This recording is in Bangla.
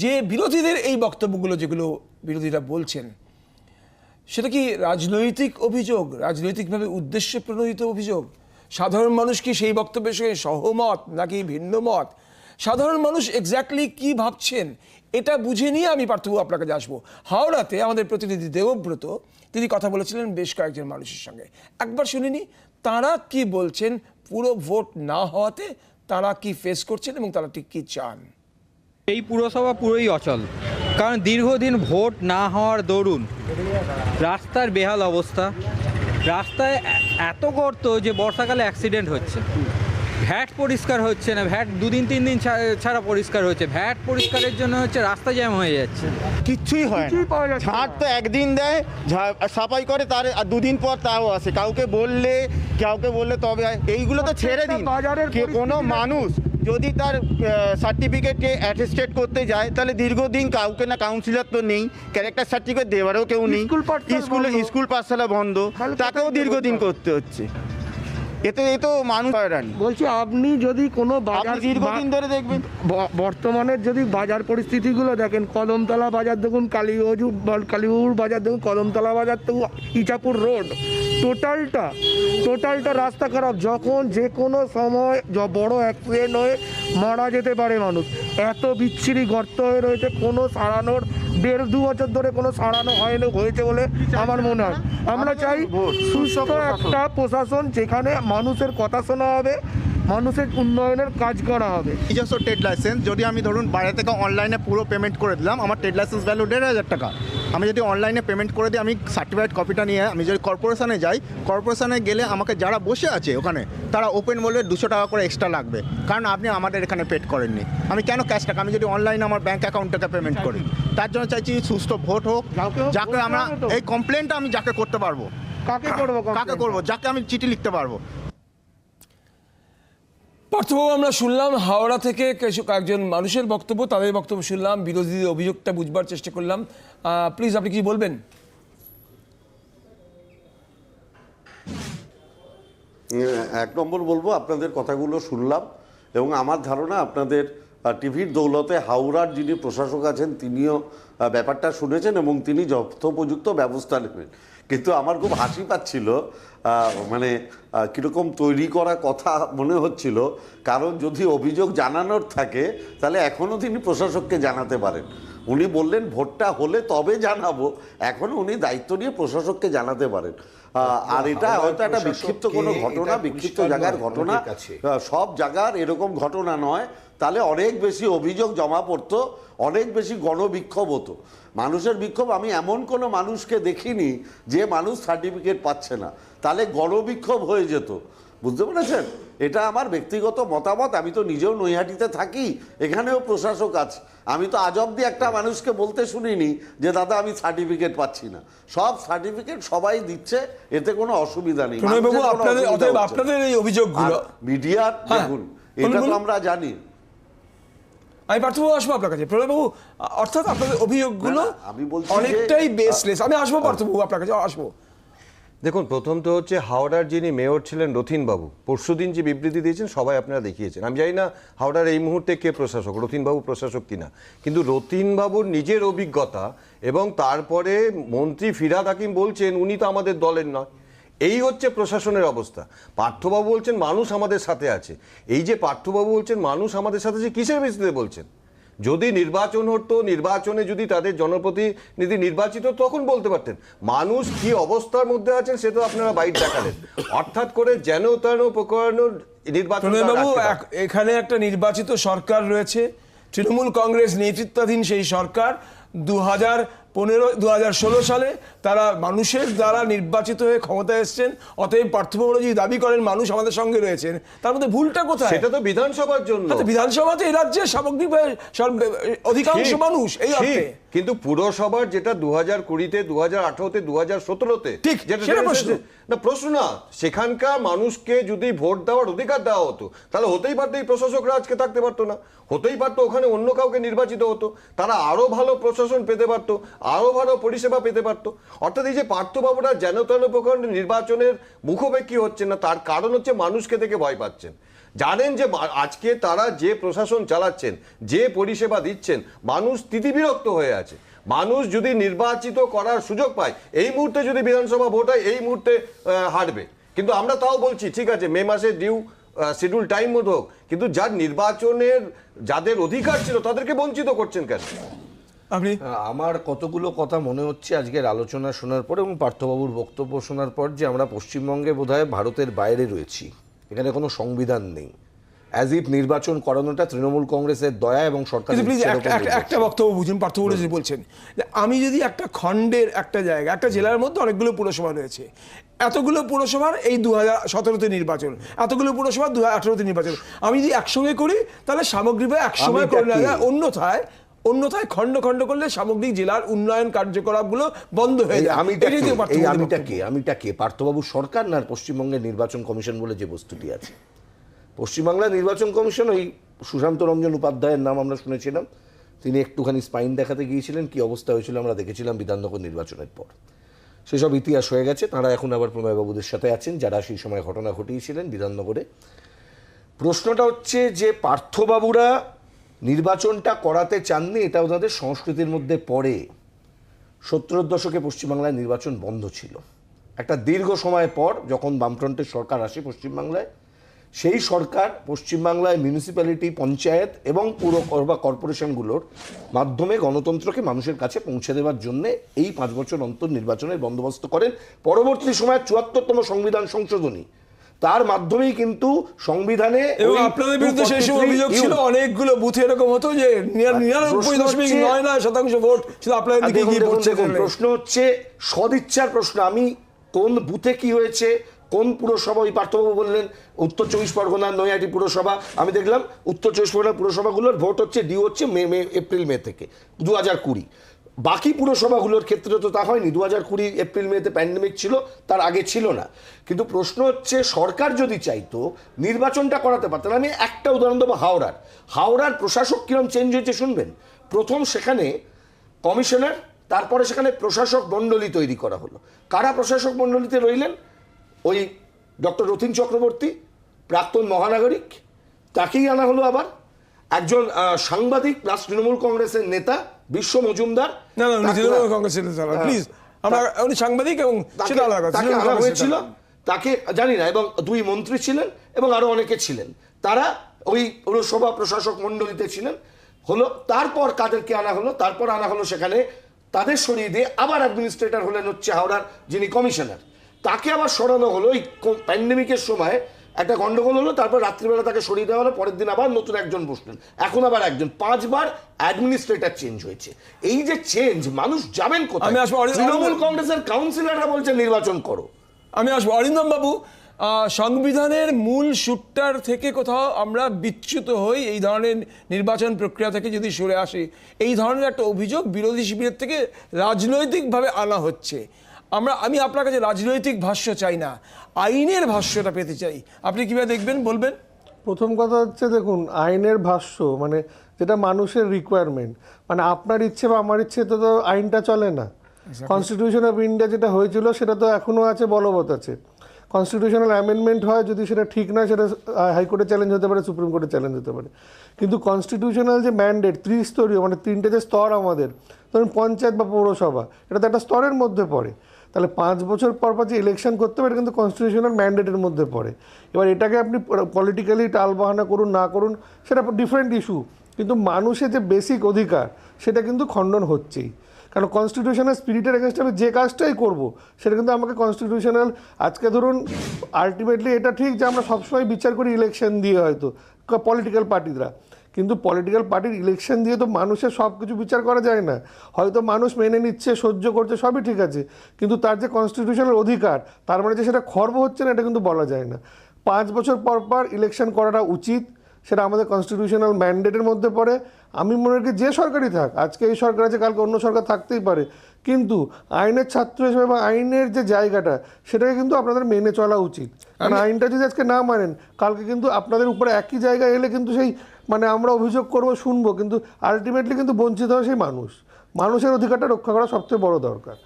যে বিরোধীদের এই বক্তব্যগুলো যেগুলো বিরোধীরা বলছেন, সেটা কি রাজনৈতিক অভিযোগ, রাজনৈতিকভাবে উদ্দেশ্যে প্রণোদিত অভিযোগ? সাধারণ মানুষ কি সেই বক্তব্যের সঙ্গে সহমত নাকি ভিন্ন মত? সাধারণ মানুষ এক্স্যাক্টলি কি ভাবছেন? এটা বুঝে নিয়ে আমি পার্থবাবু আপনার কাছে আসব। হাওড়াতে আমাদের প্রতিনিধি দেবব্রত, তিনি কথা বলেছিলেন বেশ কয়েকজন মানুষের সঙ্গে। একবার শুনিনি, তারা কি বলছেন? পুরো ভোট না হওয়াতে তারা কি ফেস করছেন এবং তারা ঠিক কি চান? এই পুরসভা পুরোই অচল। কারণ দীর্ঘদিন ভোট না হওয়ার দরুন রাস্তার বেহাল অবস্থা। রাস্তায় এত গর্ত যে বর্ষাকালে অ্যাক্সিডেন্ট হচ্ছে। ভ্যাট পরিষ্কার হচ্ছে না ভ্যাট দুদিন তিন দিন ছা- ছাড়া পরিষ্কার হচ্ছে। ভ্যাট পরিষ্কারের জন্য হচ্ছে রাস্তা জ্যাম হয়ে যাচ্ছে। কিচ্ছুই হয় না। ঝাড় তো একদিন দেয় সাফাই করে তার আর দুদিন পর তাও আসে। কাউকে বললে কাউকে বললে তবে এইগুলো তো ছেড়ে দিন। কোনো মানুষ যদি তার সার্টিফিকেটকে অ্যাটেস্টেড করতে যায় তাহলে দীর্ঘদিন কাউকে না কাউন্সিলর তো নেই ক্যারেক্টার সার্টিফিকেট দেওয়ারও কেউ নেই স্কুল। স্কুল পাঠশালা বন্ধ তাকেও দীর্ঘদিন করতে হচ্ছে এতে এ তো মানুষ হয়রানি। বলছি আপনি যদি কোনো বাজার দীর্ঘদিন ধরে দেখবেন। বর্তমানের যদি বাজার পরিস্থিতিগুলো দেখেন কদমতলা বাজার দেখুন কালীগঞ্জ কালীবাবুর বাজার দেখুন কদমতলা বাজার তো ইচাপুর রোড। টোটালটা টোটালটা রাস্তা খারাপ। যখন যে কোনো সময় বড় অ্যাক্সিডেন্ট হয়ে মারা যেতে পারে মানুষ। এত বিচ্ছিরি গর্ত হয়ে রয়েছে কোনো সারানোর দেড় দু বছর ধরে কোনো সারানো হয়নি হয়েছে বলে আমার মনে হয়। আমরা চাই সুস্থ একটা প্রশাসন যেখানে মানুষের কথা শোনা হবে মানুষের উন্নয়নের কাজ করা হবে। নিজস্ব ট্রেড লাইসেন্স যদি আমি ধরুন বাইরে থেকে অনলাইনে পুরো পেমেন্ট করে দিলাম আমার ট্রেড লাইসেন্স ভ্যালু দেড় হাজার টাকা। আমি যদি অনলাইনে পেমেন্ট করে দিই আমি সার্টিফাইড কপিটা নিয়ে আমি যদি কর্পোরেশনে যাই কর্পোরেশনে গেলে আমাকে যারা বসে আছে ওখানে তারা ওপেন বলবে দুশো টাকা করে এক্সট্রা লাগবে। কারণ আপনি আমাদের এখানে পেড করেননি। আমি কেন ক্যাশ টাকা? আমি যদি অনলাইনে আমার ব্যাঙ্ক অ্যাকাউন্ট থেকে পেমেন্ট করি। তার জন্য চাইছি সুস্থ ভোট হোক যাকে আমরা এই কমপ্লেনটা আমি যাকে করতে পারব। কাকে করব কাকে? করব? যাকে আমি চিঠি লিখতে পারব। পার্থবাবু, আমরা শুনলাম হাওড়া থেকে কিছু কয়েকজন মানুষের বক্তব্য, তাদের বক্তব্য শুনলাম, বিরোধীদের অভিযোগটা বুঝবার চেষ্টা করলাম। প্লিজ আপনি কি বলবেন? এক নম্বর বলব, আপনাদের কথাগুলো শুনলাম এবং আমার ধারণা আপনাদের টিভির দৌলতে হাওড়ার যিনি প্রশাসক আছেন, তিনিও ব্যাপারটা শুনেছেন এবং তিনি যথোপযুক্ত ব্যবস্থা নেবেন। কিন্তু আমার খুব হাসি পাচ্ছিল মানে কীরকম তৈরি করা কথা মনে হচ্ছিল। কারণ যদি অভিযোগ জানানোর থাকে তাহলে এখনও তিনি প্রশাসককে জানাতে পারেন। উনি বললেন ভোটটা হলে তবে জানাব। এখনও উনি দায়িত্ব নিয়ে প্রশাসককে জানাতে পারেন। আর এটা হয়তো একটা বিক্ষিপ্ত কোনো ঘটনা বিক্ষিপ্ত জায়গার ঘটনা। সব জায়গার এরকম ঘটনা নয়। তাহলে অনেক বেশি অভিযোগ জমা পড়তো অনেক বেশি গণবিক্ষোভ হতো। মানুষের বিক্ষোভ আমি এমন কোনো মানুষকে দেখিনি যে মানুষ সার্টিফিকেট পাচ্ছে না। তাহলে গণবিক্ষোভ হয়ে যেত। বুঝতে পেরেছেন? এটা আমার ব্যক্তিগত মতামত আমি তো নিজেও নৈহাটিতে থাকি এখানেও প্রশাসক আছে। আমি তো আজ অব্দি একটা মানুষকে বলতে শুনিনি যে দাদা আমি সার্টিফিকেট পাচ্ছি না। সব সার্টিফিকেট সবাই দিচ্ছে এতে কোনো অসুবিধা নেই। আপনাদের এই অভিযোগগুলো মিডিয়ার হ্যাঁ, দেখুন এটা তো আমরা জানি। আমি পার্থবাবু আসব আপনার কাছে। প্রণয়বাবু অর্থাৎ আপনাদের অভিযোগগুলো আমি বলছি অনেকটাই বেসলেস আমি আসব পার্থবাবু আপনার কাছে আসব। দেখুন প্রথম তো হচ্ছে হাওড়ার যিনি মেয়র ছিলেন রথিনবাবু পরশুদিন যে বিবৃতি দিয়েছেন সবাই আপনারা দেখিয়েছেন। আমি জানি না হাওড়ার এই মুহূর্তে কে প্রশাসক রথিনবাবু প্রশাসক কিনা। কিন্তু রথিনবাবুর নিজের অভিজ্ঞতা এবং তারপরে মন্ত্রী ফিরাদ হাকিম বলছেন উনি তো আমাদের দলের নয়। এই হচ্ছে প্রশাসনের অবস্থা। পার্থবাবু বলছেন মানুষ আমাদের সাথে আছে। এই যে পার্থবাবু বলছেন মানুষ আমাদের সাথে আছে কিসের ভিত্তিতে বলছেন? যদি নির্বাচন হতো নির্বাচনে যদি তাদের জনপ্রতিনিধি নির্বাচিত হতো, তখন বলতে পারতেন। মানুষ কি অবস্থার মধ্যে আছেন সে তো আপনারা বাইট দেখালেন। অর্থাৎ করে যেন তেন প্রকারের নির্বাচন এখানে একটা নির্বাচিত সরকার রয়েছে। তৃণমূল কংগ্রেস নেতৃত্বাধীন সেই সরকার। দু হাজার পনেরো দু হাজার ষোলো সালে তারা মানুষের দ্বারা নির্বাচিত হয়ে ক্ষমতায় এসছেন অতএব পার্থবাবু যদি দাবি করেন মানুষ আমাদের সঙ্গে রয়েছেন। তার মধ্যে ভুলটা কোথায়? সেটা তো বিধানসভার জন্য। আচ্ছা, বিধানসভাতে এই রাজ্যের সামগ্রিকভাবে অধিকাংশ মানুষ এই। অর্থে। কিন্তু পুরসভার যেটা দু হাজার কুড়িতে দু হাজার আঠারোতে দু হাজার সতেরোতে ঠিক, না প্রশ্ন না। সেখানকার মানুষকে যদি ভোট দেওয়ার অধিকার দেওয়া হতো তাহলে হতেই পারতো এই প্রশাসকরা আজকে থাকতে পারতো না। হতেই পারতো ওখানে অন্য কাউকে নির্বাচিত হতো। তারা আরও ভালো প্রশাসন পেতে পারতো আরও ভালো পরিষেবা পেতে পারতো। অর্থাৎ এই যে পার্থবাবুরা যেন তেন প্রকার নির্বাচনের মুখোপেক্ষী হচ্ছে না তার কারণ হচ্ছে মানুষকে দেখে ভয় পাচ্ছেন। জানেন যে আজকে তারা যে প্রশাসন চালাচ্ছেন যে পরিষেবা দিচ্ছেন মানুষ তিতিবিরক্ত হয়ে আছে। মানুষ যদি নির্বাচিত করার সুযোগ পায় এই মুহূর্তে যদি বিধানসভা ভোট হয় এই মুহূর্তে হারবে। কিন্তু আমরা তাও বলছি ঠিক আছে মে মাসে ডিউ শিডিউল টাইম মতো হোক কিন্তু যার নির্বাচনের যাদের অধিকার ছিল তাদেরকে বঞ্চিত করছেন কেন? আপনি? আমার কতগুলো কথা মনে হচ্ছে আজকের আলোচনা শোনার পর এবং পার্থবাবুর বক্তব্য শোনার পর যে আমরা পশ্চিমবঙ্গে বোধহয় ভারতের বাইরে রয়েছি। এখানে কোনো সংবিধান নেই। অ্যাজ ইফ নির্বাচন করানোটা তৃণমূল কংগ্রেসের দয়া এবং সরকার প্লিজ একটা বক্তব্য বুঝুন পার্থবুড়ো যদি বলছেন। আমি যদি একটা খণ্ডের একটা জায়গা একটা জেলার মধ্যে অনেকগুলো পুরসভা রয়েছে এতগুলো পুরসভার এই দু হাজার সতেরোতে নির্বাচন এতগুলো পুরসভা দু হাজার আঠেরোতে নির্বাচন আমি যদি একসঙ্গে করি তাহলে সামগ্রিকভাবে একসময় করে অন্যথায় অন্যথায় খণ্ড খণ্ড করলে সামগ্রিক জেলার উন্নয়ন কার্যকলাপগুলো বন্ধ হয়ে যায়। আমিটা? এই আমিটা কে? আমিটা কে? পার্থবাবু সরকার না পশ্চিমবঙ্গের নির্বাচন কমিশন বলে যে বস্তুটি আছে? পশ্চিমবাংলার নির্বাচন কমিশন ওই সুশান্ত রঞ্জন উপাধ্যায়ের নাম আমরা শুনেছিলাম। তিনি একটুখানি স্পাইন দেখাতে গিয়েছিলেন কি অবস্থা হয়েছিল আমরা দেখেছিলাম বিধাননগর নির্বাচনের পর। সেসব ইতিহাস হয়ে গেছে তারা এখন আবার প্রণয়বাবুদের সাথে আছেন যারা সেই সময় ঘটনা ঘটিয়েছিলেন বিধাননগরে। প্রশ্নটা হচ্ছে যে পার্থবাবুরা নির্বাচনটা করাতে চাননি এটা ওনাদের সংস্কৃতির মধ্যে পড়ে। সত্তরের দশকে পশ্চিমবাংলায় নির্বাচন বন্ধ ছিল। একটা দীর্ঘ সময় পর যখন বামফ্রন্টের সরকার আসে পশ্চিমবাংলায়, সেই সরকার পশ্চিমবাংলায় মিউনিসিপ্যালিটি পঞ্চায়েত এবং পুর বা কর্পোরেশনগুলোর মাধ্যমে গণতন্ত্রকে মানুষের কাছে পৌঁছে দেওয়ার জন্য এই পাঁচ বছর অন্তর নির্বাচনের বন্দোবস্ত করেন। পরবর্তী সময় চুয়াত্তরতম সংবিধান সংশোধনী তার মাধ্যমেই কিন্তু সংবিধানে এবং আপনাদের বিরুদ্ধে সেই সময় অভিযোগ ছিল অনেকগুলো বুথে এরকম হতো যে নিরানব্বই দশমিক নয় নয় শতাংশ ভোট শুধু আপনাদের দিকে গিয়ে পড়ছে প্রশ্ন হচ্ছে সদিচ্ছার প্রশ্ন। আমি কোন বুথে কি হয়েছে কোন পুরসভা ওই পার্থবাবু বললেন উত্তর চব্বিশ পরগনার নৈহাটি পুরসভা। আমি দেখলাম উত্তর চব্বিশ পরগনার পুরসভাগুলোর ভোট হচ্ছে ডিউ হচ্ছে মে মে এপ্রিল মে থেকে দু হাজার কুড়ি। বাকি পুরসভাগুলোর ক্ষেত্রে তো তা হয়নি। দু হাজার কুড়ি এপ্রিল মেতে প্যান্ডেমিক ছিল, তার আগে ছিল না। কিন্তু প্রশ্ন হচ্ছে, সরকার যদি চাইতো নির্বাচনটা করাতে পারতেন আমি একটা উদাহরণ দেবো, হাওড়ার। হাওড়ার প্রশাসক কিরম চেঞ্জ হয়েছে শুনবেন? প্রথম সেখানে কমিশনার, তারপরে সেখানে প্রশাসক মণ্ডলী তৈরি করা হলো। কারা প্রশাসক মণ্ডলীতে রইলেন? ওই ডক্টর রথিন চক্রবর্তী, প্রাক্তন মহানাগরিক, তাকেই আনা হলো আবার। একজন সাংবাদিক, প্লাস তৃণমূল কংগ্রেসের নেতা বিশ্ব মজুমদার না না উনি তৃণমূল কংগ্রেসের হ্যাঁ। প্লিজ আমরা উনি সাংবাদিক এবং সেটা আলাদা তাকে আনা হয়েছিল তাকে জানি না এবং দুই মন্ত্রী ছিলেন এবং আরও অনেকে ছিলেন। তারা ওই পৌরসভা প্রশাসক মণ্ডলীতে ছিলেন। হলো তারপর কাদেরকে আনা হলো তারপর আনা হলো সেখানে তাদের সরিয়ে দিয়ে আবার অ্যাডমিনিস্ট্রেটর হলেন হচ্ছে হাওড়ার যিনি কমিশনার তাকে আবার সরানো হলো এই প্যান্ডেমিকের সময় একটা গন্ডগোল হলো তারপর রাত্রিবেলা তাকে সরিয়ে দেওয়া হলো পরের দিন আবার নতুন একজন বসলেন। এখন আবার একজন পাঁচবার অ্যাডমিনিস্ট্রেটর চেঞ্জ হয়েছে। এই যে চেঞ্জ মানুষ যাবেন কোথায়? আমি তৃণমূল কংগ্রেসের কাউন্সিলররা বলছে নির্বাচন করো। আমি আসব। অরিন্দম বাবু সংবিধানের মূল সুরটার থেকে কোথাও আমরা বিচ্যুত হই এই ধরনের নির্বাচন প্রক্রিয়া থেকে যদি সরে আসি এই ধরনের একটা অভিযোগ বিরোধী শিবিরের থেকে রাজনৈতিকভাবে আনা হচ্ছে। আমরা আমি আপনার কাছে রাজনৈতিক ভাষ্য চাই না আইনের ভাষ্যটা পেতে চাই। আপনি কীভাবে দেখবেন বলবেন? প্রথম কথা হচ্ছে দেখুন আইনের ভাষ্য মানে যেটা মানুষের রিকোয়ারমেন্ট মানে আপনার ইচ্ছে বা আমার ইচ্ছে তো তো আইনটা চলে না। কনস্টিটিউশন অফ ইন্ডিয়া যেটা হয়েছিল সেটা তো এখনও আছে বলবৎ আছে। কনস্টিটিউশনাল অ্যামেন্ডমেন্ট হয় যদি সেটা ঠিক না সেটা হাইকোর্টে চ্যালেঞ্জ হতে পারে সুপ্রিম কোর্টে চ্যালেঞ্জ হতে পারে। কিন্তু কনস্টিটিউশনাল যে ম্যান্ডেট ত্রিস্তরীয় মানে তিনটে যে স্তর আমাদের ধরুন পঞ্চায়েত বা পৌরসভা এটা তো একটা স্তরের মধ্যে পড়ে। তাহলে পাঁচ বছর পর পর যে ইলেকশন করতে হবে, এটা কিন্তু কনস্টিটিউশনাল ম্যান্ডেটের মধ্যে পড়ে। এবার এটাকে আপনি পলিটিক্যালি টালবাহানা করুন, না করুন, সেটা ডিফারেন্ট ইস্যু কিন্তু মানুষের যে বেসিক অধিকার, সেটা কিন্তু খণ্ডন হচ্ছেই। কারণ কনস্টিটিউশনাল স্পিরিটের এগেনস্টে আমি যে কাজটাই করব, সেটা কিন্তু আমাকে কনস্টিটিউশনাল আজকে ধরুন আলটিমেটলি এটা ঠিক যে আমরা সবসময় বিচার করি ইলেকশন দিয়ে হয়তো পলিটিক্যাল পার্টিরা কিন্তু পলিটিক্যাল পার্টির ইলেকশন দিয়ে তো মানুষের সব কিছু বিচার করা যায় না। হয়তো মানুষ মেনে নিচ্ছে সহ্য করছে সবই ঠিক আছে। কিন্তু তার যে কনস্টিটিউশনাল অধিকার তার মানে যে সেটা খর্ব হচ্ছে না এটা কিন্তু বলা যায় না। পাঁচ বছর পর পর ইলেকশন করাটা উচিত সেটা আমাদের কনস্টিটিউশনাল ম্যান্ডেটের মধ্যে পড়ে। আমি মনে করি যে সরকারই থাক আজকে এই সরকার আছে কালকে অন্য সরকার থাকতেই পারে। কিন্তু আইনের ছাত্র হিসেবে বা আইনের যে জায়গাটা সেটাকে কিন্তু আপনাদের মেনে চলা উচিত। কারণ আইনটা যদি আজকে না মানেন কালকে কিন্তু আপনাদের উপরে একই জায়গায় এলে কিন্তু সেই মানে আমরা অভিযোগ করব, শুনব, কিন্তু আলটিমেটলি কিন্তু বঞ্চিত হয় সেই মানুষ। মানুষের অধিকারটা রক্ষা করা সবচেয়ে বড় দরকার।